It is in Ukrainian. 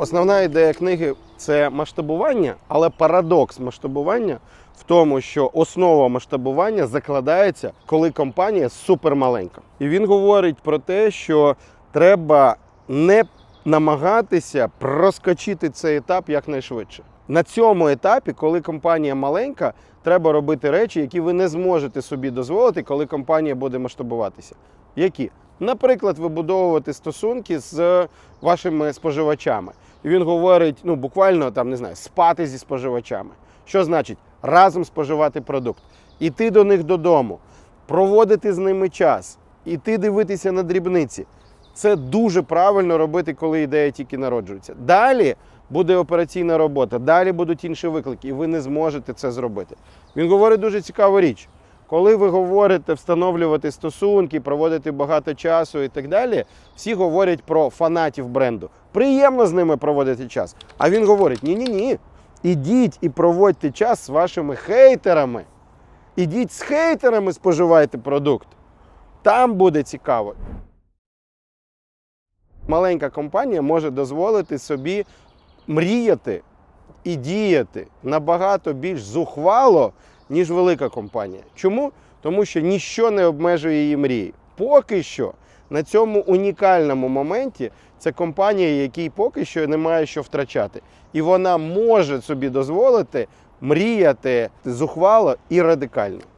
Основна ідея книги це масштабування, але парадокс масштабування в тому, що основа масштабування закладається, коли компанія супермаленька. І він говорить про те, що треба не намагатися проскочити цей етап якнайшвидше. На цьому етапі, коли компанія маленька, треба робити речі, які ви не зможете собі дозволити, коли компанія буде масштабуватися. Які? Наприклад, вибудовувати стосунки з вашими споживачами. І він говорить: ну буквально там не знаю, спати зі споживачами. Що значить разом споживати продукт, іти до них додому, проводити з ними час, іти дивитися на дрібниці. Це дуже правильно робити, коли ідея тільки народжується. Далі буде операційна робота, далі будуть інші виклики, і ви не зможете це зробити. Він говорить дуже цікаву річ. Коли ви говорите встановлювати стосунки, проводити багато часу і так далі, всі говорять про фанатів бренду. Приємно з ними проводити час. А він говорить: ні-ні ні. Ідіть і проводьте час з вашими хейтерами. Ідіть з хейтерами, споживайте продукт. Там буде цікаво. Маленька компанія може дозволити собі мріяти і діяти набагато більш зухвало, ніж велика компанія. Чому? Тому що ніщо не обмежує її мрії. Поки що на цьому унікальному моменті це компанія, якій поки що не має що втрачати. І вона може собі дозволити мріяти зухвало і радикально.